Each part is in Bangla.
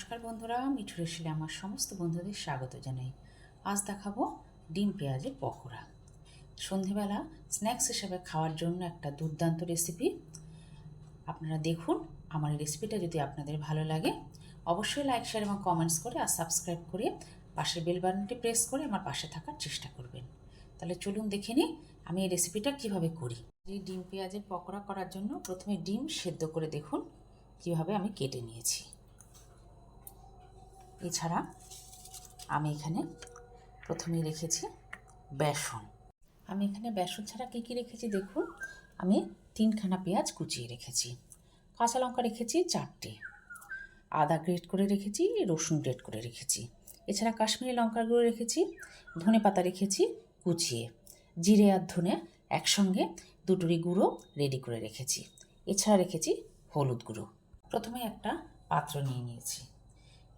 নমস্কার বন্ধুরা মিঠু রেসিলে আমার সমস্ত বন্ধুদের স্বাগত জানাই। আজ দেখাবো ডিম পেঁয়াজের পকোড়া। সন্ধেবেলা স্ন্যাক্স হিসেবে খাওয়ার জন্য একটা দুর্দান্ত রেসিপি। আপনারা দেখুন আমার রেসিপিটা যদি আপনাদের ভালো লাগে, অবশ্যই লাইক শেয়ার এবং কমেন্টস করে আর সাবস্ক্রাইব করে পাশের বেল বাটনটি প্রেস করে আমার পাশে থাকার চেষ্টা করবেন। তাহলে চলুন দেখে নিই আমি এই রেসিপিটা কীভাবে করি। এই ডিম পেঁয়াজের পকোড়া করার জন্য প্রথমে ডিম সেদ্ধ করে দেখুন কীভাবে আমি কেটে নিয়েছি। এছাড়া আমি এখানে প্রথমে রেখেছি বেসন। আমি এখানে বেসন ছাড়া কী কী রেখেছি দেখুন? আমি তিনখানা পেঁয়াজ কুচিয়ে রেখেছি, কাঁচা লঙ্কা রেখেছি চারটে, আদা গ্রেট করে রেখেছি, রসুন গ্রেট করে রেখেছি। এছাড়া কাশ্মীরি লঙ্কার গুঁড়ো রেখেছি, ধনে পাতা রেখেছি কুচিয়ে, জিরে আর ধনে একসঙ্গে দুটোরই গুঁড়ো রেডি করে রেখেছি। এছাড়া রেখেছি হলুদ গুঁড়ো। প্রথমে একটা পাত্র নিয়ে নিয়েছি।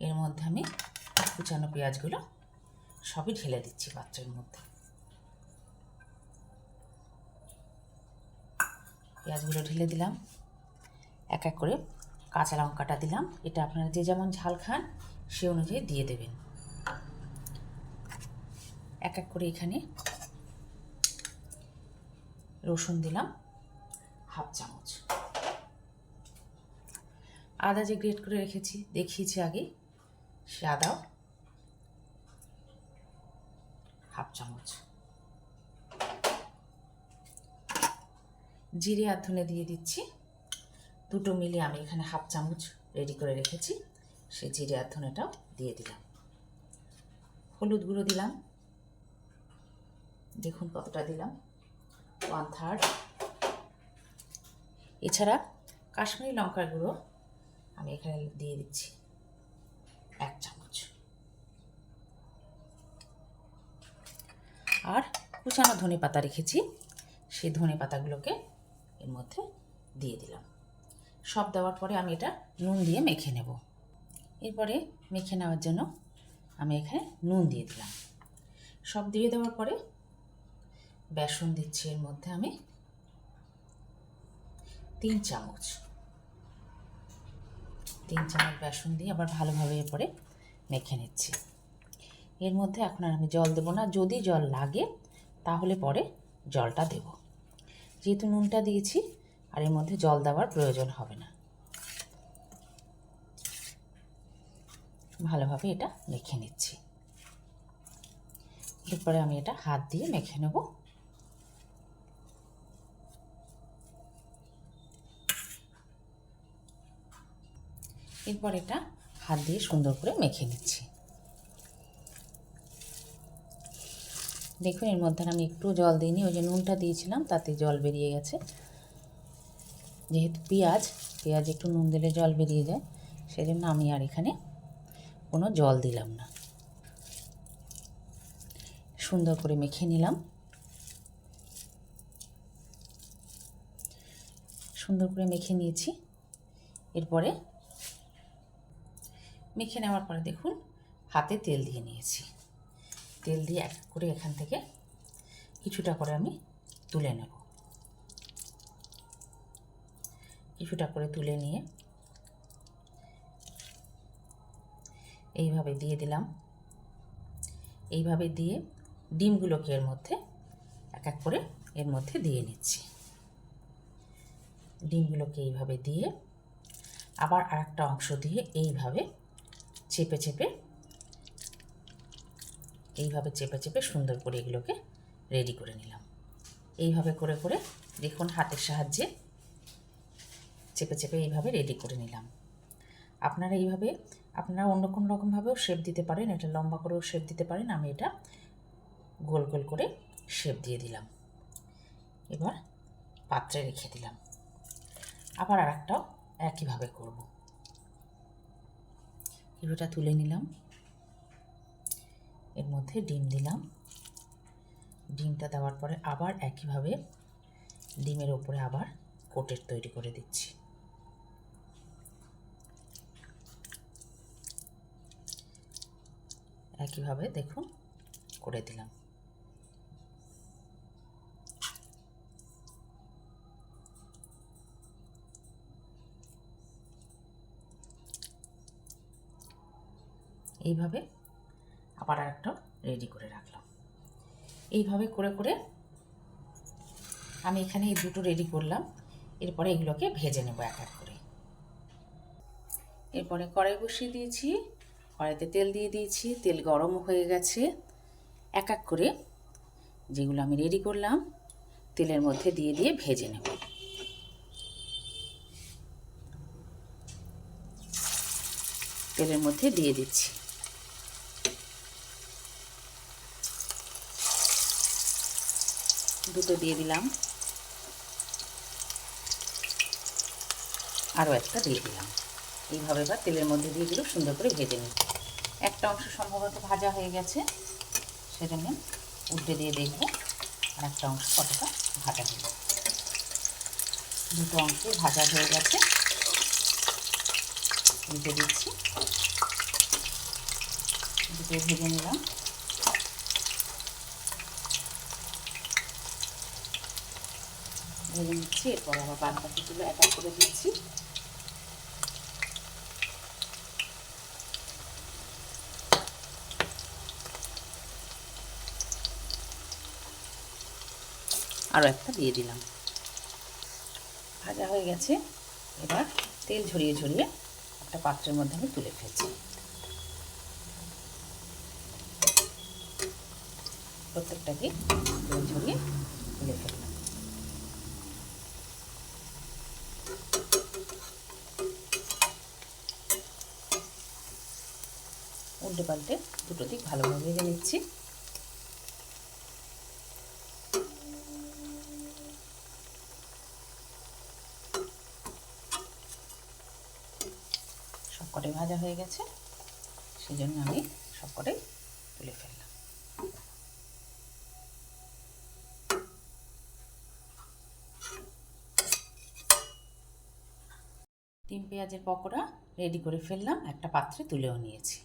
এর মধ্যে আমি কুচানো পেঁয়াজগুলো সবই ঢেলে দিচ্ছি পাত্রের মধ্যে। পেঁয়াজগুলো ঢেলে দিলাম। এক এক করে কাঁচা লঙ্কাটা দিলাম। এটা আপনারা যে যেমন ঝাল খান, সে অনুযায়ী দিয়ে দেবেন। এক এক করে এখানে রসুন দিলাম, হাফ চামচ। আদা যে গ্রেট করে রেখেছি, দেখিয়েছি আগে। সে আদাও হাফ চামচ। জিরে আর ধনে দিয়ে দিচ্ছি। দুটো মিলিয়ে আমি এখানে হাফ চামচ রেডি করে রেখেছি। সে জিরে আর ধনেটাও দিয়ে দিলাম। হলুদ গুঁড়ো দিলাম। দেখুন কতটা দিলাম। ওয়ান থার্ড এছাড়া কাশ্মীরি লঙ্কার গুঁড়ো আমি এখানে দিয়ে দিচ্ছি। এক চামচ। আর কুচানো ধনে পাতা রেখেছি। সেই ধনে পাতাগুলোকে এর মধ্যে দিয়ে দিলাম। সব দেওয়ার পরে আমি এটা নুন দিয়ে মেখে নেব। এরপরে মেখে নেওয়ার জন্য আমি এখানে নুন দিয়ে দিলাম। সব দিয়ে দেওয়ার পরে বেসন দিচ্ছি এর মধ্যে আমি তিন চামচ। তিন চামচ বেসন দিয়ে আবার ভালোভাবে এরপরে মেখে নিচ্ছি। এর মধ্যে এখন আর আমি জল দেবো না। যদি জল লাগে, তাহলে পরে জলটা দেব। যেহেতু নুনটা দিয়েছি, আর এর মধ্যে জল দেওয়ার প্রয়োজন হবে না। ভালোভাবে এটা মেখে নিচ্ছি। এরপরে আমি এটা হাত দিয়ে মেখে নেব। এরপর এটা হাত দিয়ে সুন্দর করে মেখে নিচ্ছি। দেখুন, এর মধ্যে আমি একটু জল দিইনি ওই যে নুনটা দিয়েছিলাম, তাতে জল বেরিয়ে গেছে। যেহেতু পেঁয়াজ পেঁয়াজ একটু নুন দিলে জল বেরিয়ে যায় সেই জন্য আমি আর এখানে কোনো জল দিলাম না। সুন্দর করে মেখে নিলাম। সুন্দর করে মেখে নিয়েছি। এরপরে মেখে নেওয়ার পরে দেখুন, হাতে তেল দিয়ে নিয়েছি। তেল দিয়ে এক করে এখান থেকে কিছুটা করে আমি তুলে নেব। কিছুটা করে তুলে নিয়ে এইভাবে দিয়ে দিলাম। এইভাবে দিয়ে ডিমগুলোকে এর মধ্যে এক এক করে এর মধ্যে দিয়ে নিচ্ছি। ডিমগুলোকে এইভাবে দিয়ে আবার আরেকটা অংশ দিয়ে এইভাবে চেপে চেপে, এইভাবে চেপে চেপে সুন্দর করে এগুলোকে রেডি করে নিলাম। এইভাবে করে করে দেখুন হাতের সাহায্যে চেপে চেপে এইভাবে রেডি করে নিলাম। আপনারা এইভাবে, আপনারা অন্য কোনো রকমভাবেও শেপ দিতে পারেন, এটা লম্বা করেও শেপ দিতে পারেন, আমি এটা গোল গোল করে শেপ দিয়ে দিলাম। এবার পাত্রে রেখে দিলাম। আবার আর একটাও একইভাবে করব। কিছুটা তুলে নিলাম। এর মধ্যে ডিম দিলাম। ডিমটা দেওয়ার পরে আবার একইভাবে ডিমের ওপরে আবার কোটের তৈরি করে দিচ্ছি। একইভাবে দেখুন, করে দিলাম। এইভাবে আবার একটা রেডি করে রাখলাম। এইভাবে করে করে আমি এখানে এই দুটো রেডি করলাম। এরপরে এগুলোকে ভেজে নেব এক এক করে। এরপরে কড়াই বসিয়ে দিয়েছি, কড়াইতে তেল দিয়ে দিয়েছি, তেল গরম হয়ে গেছে। এক এক করে যেগুলো আমি রেডি করলাম, তেলের মধ্যে দিয়ে দিয়ে ভেজে নেব। তেলের মধ্যে দিয়ে দিচ্ছি। দুটো দিয়ে দিলাম। আরও একটা দিয়ে দিলাম। এইভাবে এবার তেলের মধ্যে দিয়ে দিলেও সুন্দর করে ভেজে নিই একটা অংশ সম্ভবত ভাজা হয়ে গেছে। সেজন্য উল্টে দিয়ে দেখব আর একটা অংশ কতটা ভাজা হলো। দুটো অংশে ভাজা হয়ে গেছে। উল্টে দিচ্ছি। দুটো ভেজে নিলাম। ভেজে নিচ্ছি, এরপর আবার বাদ বাকিগুলো এক করে দিচ্ছি। আরও একটা দিয়ে দিলাম। ভাজা হয়ে গেছে। এবার তেল ঝরিয়ে ঝরিয়ে একটা পাত্রের মধ্যে আমি তুলে ফেলছি। প্রত্যেকটাকে তেল ঝরিয়ে তুলে ফেললাম। উল্টে পাল্টে দুটো দিক ভালোভাবে ভেজে নিচ্ছি। সবকটাই ভাজা হয়ে গেছে সেই জন্য আমি সবকটাই তুলে ফেললাম। ডিম পেঁয়াজের পকোড়া রেডি করে ফেললাম, একটা পাত্রে তুলেও নিয়েছি।